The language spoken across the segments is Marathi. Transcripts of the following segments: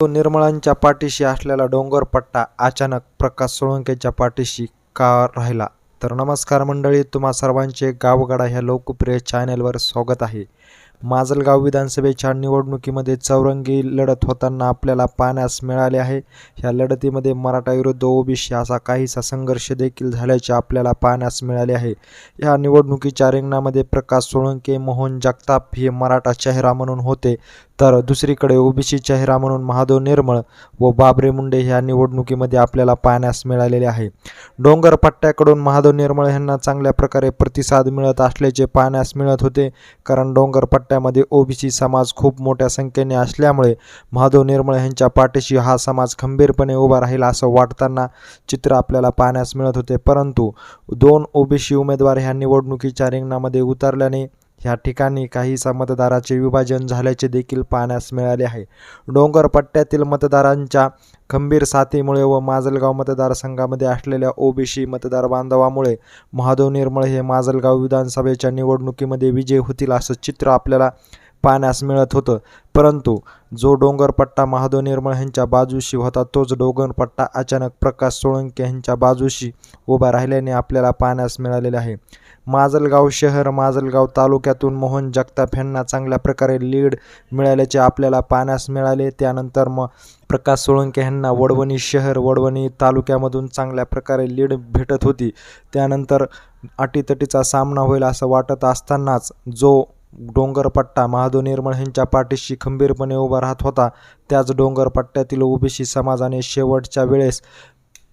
तो निर्मळांच्या पाठीशी असलेला डोंगरपट्टा अचानक प्रकाश सोळंकेच्या पाठीशी का राहिला? तर नमस्कार मंडळी तुम्हा सर्वांचे गावगाडा ह्या लोकप्रिय चॅनेलवर स्वागत आहे. माजलगाव विधानसभेच्या निवडणुकीमध्ये चौरंगी लढत होताना आपल्याला पाहण्यास मिळाले आहे. ह्या लढतीमध्ये मराठा विरुद्ध ओबीसी असा काहीसा संघर्ष देखील झाल्याचे आपल्याला पाहण्यास मिळाले आहे. ह्या निवडणुकीच्या रिंगणामध्ये प्रकाश सोळंके मोहन जगताप हे मराठा चेहरा म्हणून होते. तर दुसरीकडे ओबीसी चेहरा म्हणून महादेव निर्मळ व बाबरे मुंडे ह्या निवडणुकीमध्ये आपल्याला पाहण्यास मिळालेले आहे. डोंगर पट्ट्याकडून महादेव निर्मळ यांना चांगल्या प्रकारे प्रतिसाद मिळत असल्याचे पाहण्यास मिळत होते. कारण डोंगर पट्ट्यामध्ये ओबीसी समाज खूप मोठ्या संख्येने असल्यामुळे महादेव निर्मळ यांच्या पाठीशी हा समाज खंबीरपणे उभा राहील असं वाटताना चित्र आपल्याला पाहण्यास मिळत होते. परंतु दोन ओबीसी उमेदवार ह्या निवडणुकीच्या रिंगणामध्ये उतरल्याने ह्या ठिकाणी काहीसा मतदाराचे विभाजन झाल्याचे देखील पाहण्यास मिळाले आहे. डोंगर पट्ट्यातील मतदारांच्या खंबीर साथीमुळे व माजलगाव मतदारसंघामध्ये असलेल्या ओबीसी मतदार बांधवामुळे महादेव निर्मळ हे माजलगाव विधानसभेच्या निवडणुकीमध्ये विजय होतील असं चित्र आपल्याला पाहण्यास मिळत होतं. परंतु जो डोंगरपट्टा महादेव निर्मळ यांच्या बाजूशी होता तोच डोंगरपट्टा अचानक प्रकाश सोळंके यांच्या बाजूशी उभा राहिल्याने आपल्याला पाहण्यास मिळालेला आहे. माजलगाव शहर माजलगाव तालुक्यातून मोहन जगताप यांना चांगल्या प्रकारे लीड मिळाल्याचे आपल्याला पाहण्यास मिळाले. त्यानंतर मग प्रकाश सोळंके यांना वडवणी शहर वडवणी तालुक्यामधून चांगल्या प्रकारे लीड भेटत होती. त्यानंतर अटीतटीचा सामना होईल असं वाटत असतानाच जो डोंगरपट्टा महादेव निर्मळ यांच्या पाठीशी खंबीरपणे उभा राहत होता त्याच डोंगरपट्ट्यातील ओबीसी समाजाने शेवटच्या वेळेस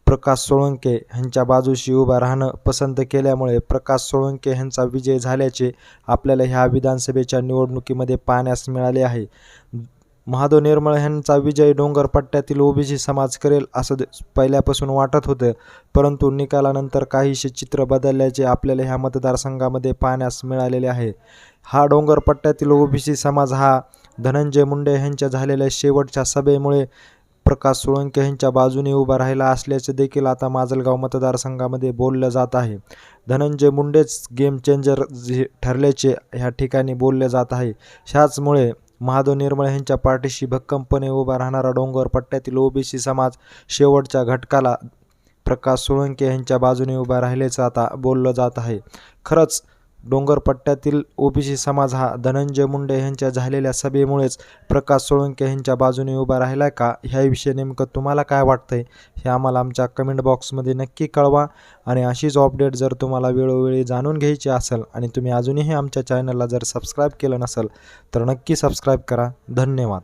प्रकाश सोळंके ह्यांच्या बाजूशी उभा राहणं पसंत केल्यामुळे प्रकाश सोळंके ह्यांचा विजय झाल्याचे आपल्याला ह्या विधानसभेच्या निवडणुकीमध्ये पाहण्यास मिळाले आहे. महादेव निर्मळ ह्यांचा विजय डोंगरपट्ट्यातील ओबीसी समाज करेल असं पहिल्यापासून वाटत होतं. परंतु निकालानंतर काहीसे चित्र बदलल्याचे आपल्याला ह्या मतदारसंघामध्ये पाहण्यास मिळालेले आहे. हा डोंगरपट्ट्यातील ओबीसी समाज हा धनंजय मुंडे ह्यांच्या झालेल्या शेवटच्या सभेमुळे प्रकाश सोळंके यांच्या बाजूने उभा राहिला असल्याचे देखील आता माजलगाव मतदारसंघामध्ये बोललं जात आहे. धनंजय मुंडेच गेम चेंजर ठरल्याचे ह्या ठिकाणी बोलले जात आहे. ह्याचमुळे महादेव निर्मळ यांच्या पाठीशी भक्कमपणे उभा राहणारा डोंगर पट्ट्यातील ओबीसी समाज शेवटच्या घटकाला प्रकाश सोळंके यांच्या बाजूने उभा राहिल्याचं आता बोललं जात आहे. खरंच डोंगरपट्ट्यातील ओबीसी समाज हा धनंजय मुंडे यांच्या झालेल्या सभेमुळेच प्रकाश सोळंके यांच्या बाजूने उभा राहिला का? ह्याविषयी नेमकं तुम्हाला काय वाटतंय? हे आम्हाला आमच्या कमेंट बॉक्समध्ये नक्की कळवा आणि अशीच अपडेट जर तुम्हाला वेळोवेळी जाणून घ्यायची असेल आणि तुम्ही अजूनही आमच्या चॅनलला जर सबस्क्राईब केलं नसेल तर नक्की सबस्क्राईब करा. धन्यवाद.